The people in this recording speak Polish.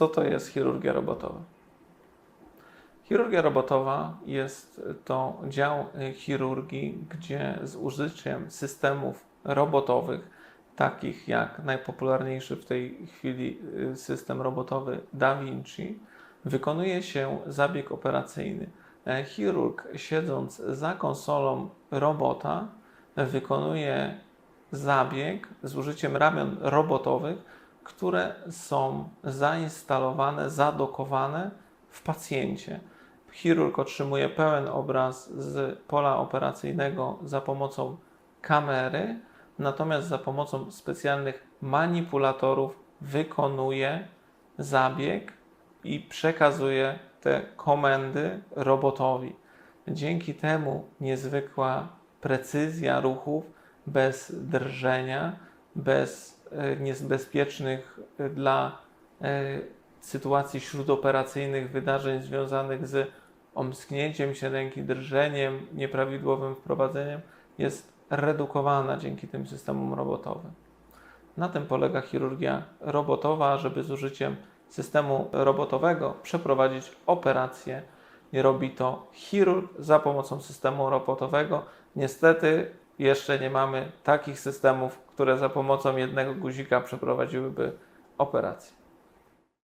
co to jest chirurgia robotowa? Chirurgia robotowa jest to dział y, chirurgii, gdzie z użyciem systemów robotowych, takich jak najpopularniejszy w tej chwili y, system robotowy Da Vinci, wykonuje się zabieg operacyjny. E, Chirurg, siedząc za konsolą robota, wykonuje zabieg z użyciem ramion robotowych, które są zainstalowane, zadokowane w pacjencie. Chirurg otrzymuje pełen obraz z pola operacyjnego za pomocą kamery, natomiast za pomocą specjalnych manipulatorów wykonuje zabieg i przekazuje te komendy robotowi. Dzięki temu niezwykła precyzja ruchów, bez drżenia, bez niebezpiecznych e, dla e, sytuacji śródoperacyjnych wydarzeń związanych z omsknięciem się ręki, drżeniem, nieprawidłowym wprowadzeniem, jest redukowana dzięki tym systemom robotowym. Na tym polega chirurgia robotowa, żeby z użyciem systemu robotowego przeprowadzić operację. Nie robi to chirurg za pomocą systemu robotowego. Niestety jeszcze nie mamy takich systemów, które za pomocą jednego guzika przeprowadziłyby operację.